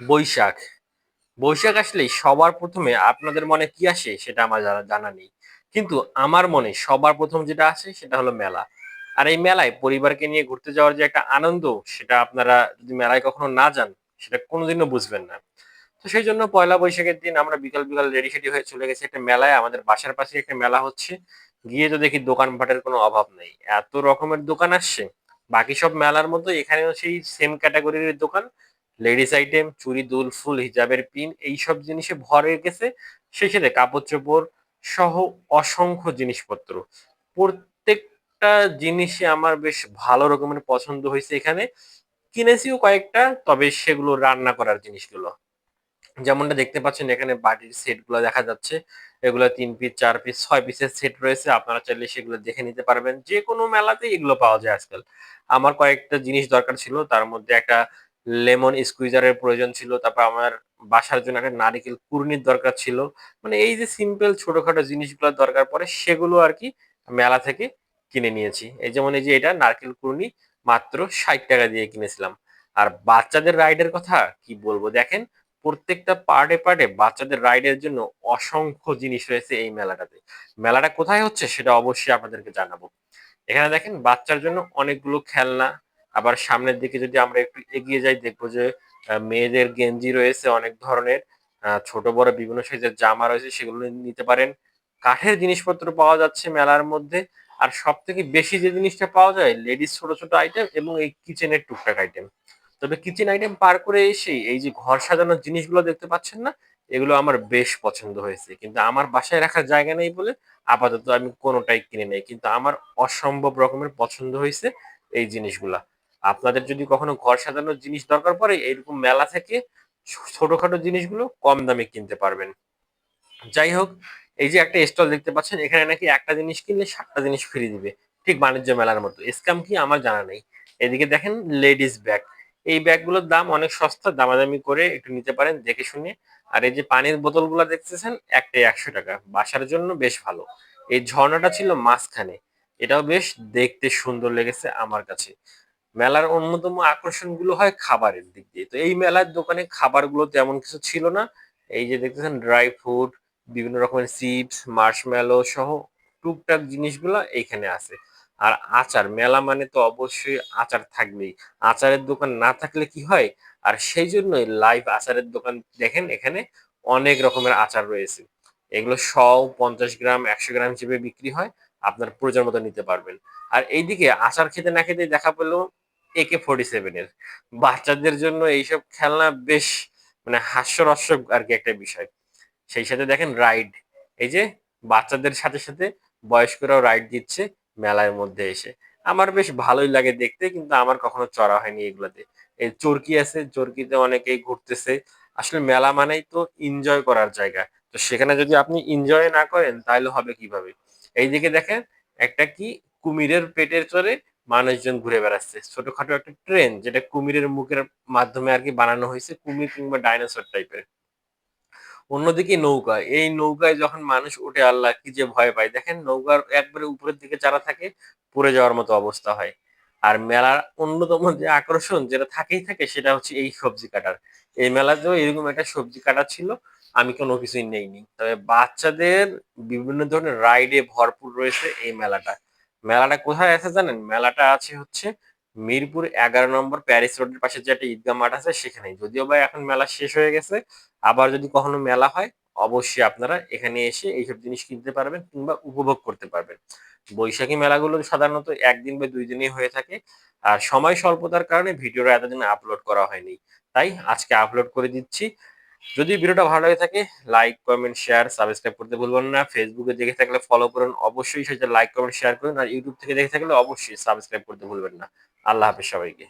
বৈশাখ। বৈশাখ আসলেই সবার প্রথমে আপনাদের মনে কি আসে সেটা আমার জানা জানা নেই। কিন্তু আমার মনে সবার প্রথম যেটা আসে সেটা হলো মেলা। আর এই মেলায় পরিবারকে নিয়ে ঘুরতে যাওয়ার যে একটা আনন্দ, সেটা আপনারা যদি মেলায় কখনো না যান, সেটা কোনোদিনও বুঝবেন না। তো সেই জন্য পয়লা বৈশাখের দিন আমরা বিকাল বিকাল রেডি সেডি হয়ে চলে গেছি একটা মেলায়। আমাদের বাসার পাশে একটা মেলা হচ্ছে। গিয়ে তো দেখি দোকানপাটের কোনো অভাব নেই। এত রকমের দোকান আসছে। বাকি সব মেলার মতো এখানেও সেই সেম ক্যাটাগরির দোকান। লেডিস আইটেম, চুড়ি, দুল, ফুল, হিজাবের পিন, এইসব জিনিসে ভরে গেছে। সেই সাথে কাপড় চোপড় সহ অসংখ্য জিনিসপত্র। প্রত্যেকটা জিনিসই আমার বেশ ভালো রকমের পছন্দ হয়েছে এখানে। কিনেছিও কয়েকটা, তবে সেগুলো রান্না করার জিনিসগুলো। যেমনটা দেখতে পাচ্ছেন, এখানে বাটির সেটগুলো দেখা যাচ্ছে। এগুলো তিন পিস চার পিস ছয় পিসের সেট রয়েছে। আপনারা চাইলে সেগুলো দেখে নিতে পারবেন। যে কোনো মেলাতেই এগুলো পাওয়া যায় আজকাল। আমার কয়েকটা জিনিস দরকার ছিল। তার মধ্যে একটা লেমন স্কুইজারের প্রয়োজন ছিল, তারপর আমার বাসার জন্য একটা নারিকেল কুর্নির দরকার ছিল। মানে এই যে সিম্পল ছোটখাটো জিনিসগুলো দরকার পড়ে, সেগুলো আর কি মেলা থেকে কিনে নিয়েছি। এই যেমন এই যে এটা নারকেল কুর্নি মাত্র ষাট টাকা দিয়ে কিনেছিলাম। আর বাচ্চাদের রাইডের কথা কি বলব? দেখেন, প্রত্যেকটা পার্টে পার্টে বাচ্চাদের রাইডের জন্য অসংখ্য জিনিস রয়েছে এই মেলাটাতে। মেলাটা কোথায় হচ্ছে সেটা অবশ্যই আপনাদেরকে জানাব। এখানে দেখেন, বাচ্চার জন্য অনেকগুলো খেলনা আবার সামনের দিকে যদি আমরা একটু এগিয়ে যাই, দেখব যে মেয়েদের গেঞ্জি রয়েছে অনেক ধরনের। ছোট, বড় বিভিন্ন সাইজের জামা রয়েছে, সেগুলো নিতে পারেন। কাঠের জিনিসপত্র পাওয়া যাচ্ছে মেলার মধ্যে। আর সব থেকে বেশি যে জিনিসটা পাওয়া যায়, লেডিস ছোট ছোট আইটেম এবং এই কিচেনের টুকটাক আইটেম তবে কিচেন আইটেম পার করে এসে এই যে ঘর সাজানোর জিনিসগুলো দেখতে পাচ্ছেন না, এগুলো আমার বেশ পছন্দ হয়েছে। কিন্তু আমার বাসায় রাখার জায়গা নেই বলে আপাতত আমি কোনোটাই কিনে নেই। কিন্তু আমার অসম্ভব রকমের পছন্দ হয়েছে এই জিনিসগুলা। আপনাদের যদি কখনো ঘর সাজানোর জিনিস দরকার পড়ে এইরকম মেলা থেকে ছোটখাটো জিনিসগুলো কম দামে কিনতে পারবেন। যাই হোক, এই যে একটা স্টল দেখতে পাচ্ছেন, এখানে নাকি একটা জিনিস কিনলে সাতটা জিনিস ফ্রি দিবে। ঠিক বাণিজ্য মেলার মতো। স্ক্যাম কি আমার জানা নেই। এদিকে দেখেন, লেডিস ব্যাগ। এই ব্যাগগুলোর দাম অনেক সস্তা, দামাদামি করে একটু নিতে পারেন দেখে শুনে। আর এই যে পানির বোতলগুলো দেখতেছেন, একটাই একশো টাকা। বাসার জন্য বেশ ভালো। এই ঝর্ণাটা ছিল মাঝখানে। এটাও বেশ দেখতে সুন্দর লেগেছে আমার কাছে। মেলার অন্যতম আকর্ষণগুলো হয় খাবারের দিক দিয়ে। তো এই মেলার দোকানে খাবারগুলো তেমন কিছু ছিল না। এই যে দেখতেছেন ড্রাই ফ্রুট বিভিন্ন রকমের চিপস মার্শমেলো সহ টুকটাক জিনিসগুলো এইখানে আছে। আর আচার, মেলা মানে তো অবশ্যই আচার থাকবেই। আচারের দোকান না থাকলে কি হয়? আর সেই জন্যই লাইভ আচারের দোকান দেখেন, এখানে অনেক রকমের আচার রয়েছে। এগুলো সব পঞ্চাশ গ্রাম, একশো গ্রাম হিসেবে বিক্রি হয়। আপনার প্রয়োজন মতো নিতে পারবেন। আর এইদিকে আচার খেতে না খেতে দেখা পেল একে ফোর্টি সেভেনের বাচ্চাদের জন্য এইসব খেলনা বেশ মানে হাস্যরস্যক আর কি একটা বিষয়। সেই সাথে দেখেন রাইড এই যে বাচ্চাদের সাথে সাথে বয়স্করাও রাইড দিচ্ছে মেলার মধ্যে এসে। আমার বেশ ভালোই লাগে দেখতে, কিন্তু আমার কখনো চড়া হয়নি এগুলোতে। এই চরকি আছে, চরকিতে অনেকেই ঘুরতেছে। আসলে মেলা মানেই তো এনজয় করার জায়গা। তো সেখানে যদি আপনি এনজয় না করেন, তাহলে হবে কীভাবে? এইদিকে দেখেন একটা কি কুমিরের পেটের চড়ে মানুষজন ঘুরে বেড়াচ্ছে। ছোটখাটো একটা ট্রেন যেটা কুমিরের মুখের মাধ্যমে আর কি বানানো হয়েছে, কুমির কিংবা ডাইনোসর টাইপের অন্যদিকে নৌকা, এই নৌকায় যখন মানুষ উঠে, আল্লাহ কি যে ভয় পায়। দেখেন নৌকার একবারে উপরের দিকে যারা থাকে, পড়ে যাওয়ার মতো অবস্থা হয়। আর মেলার অন্যতম যে আকর্ষণ যেটা থাকেই থাকে, সেটা হচ্ছে এই সবজি কাটার। এই মেলাতেও এরকম একটা সবজি কাটা ছিল, আমি কোনো কিছুই নেইনি। তবে বাচ্চাদের বিভিন্ন ধরনের রাইডে ভরপুর রয়েছে এই মেলাটা। মেলাটা কোথায় আছে জানেন? মেলাটা আছে হচ্ছে মিরপুর এগারো নম্বর প্যারিস রোডের পাশে যে একটা ঈদগাহ মাঠ আছে সেখানে যদিও বা এখন মেলা শেষ হয়ে গেছে, আবার যদি কখনো মেলা হয়, অবশ্যই আপনারা এখানে এসে এইসব জিনিস কিনতে পারবেন কিংবা উপভোগ করতে পারবেন। বৈশাখী মেলাগুলো সাধারণত একদিন বা দুই দিনই হয়ে থাকে। আর সময় স্বল্পতার কারণে ভিডিওটা এতদিন আপলোড করা হয়নি। তাই আজকে আপলোড করে দিচ্ছি। যদি ভিডিওটা ভালো লাগে থাকে লাইক কমেন্ট শেয়ার সাবস্ক্রাইব করতে ভুলবেন না। ফেসবুকে দেখে থাকলে ফলো করুন। অবশ্যই সেটা লাইক কমেন্ট শেয়ার করুন। আর ইউটিউব থেকে দেখে থাকলে অবশ্যই সাবস্ক্রাইব করতে ভুলবেন না। আল্লাহ হাফেজ সবাইকে।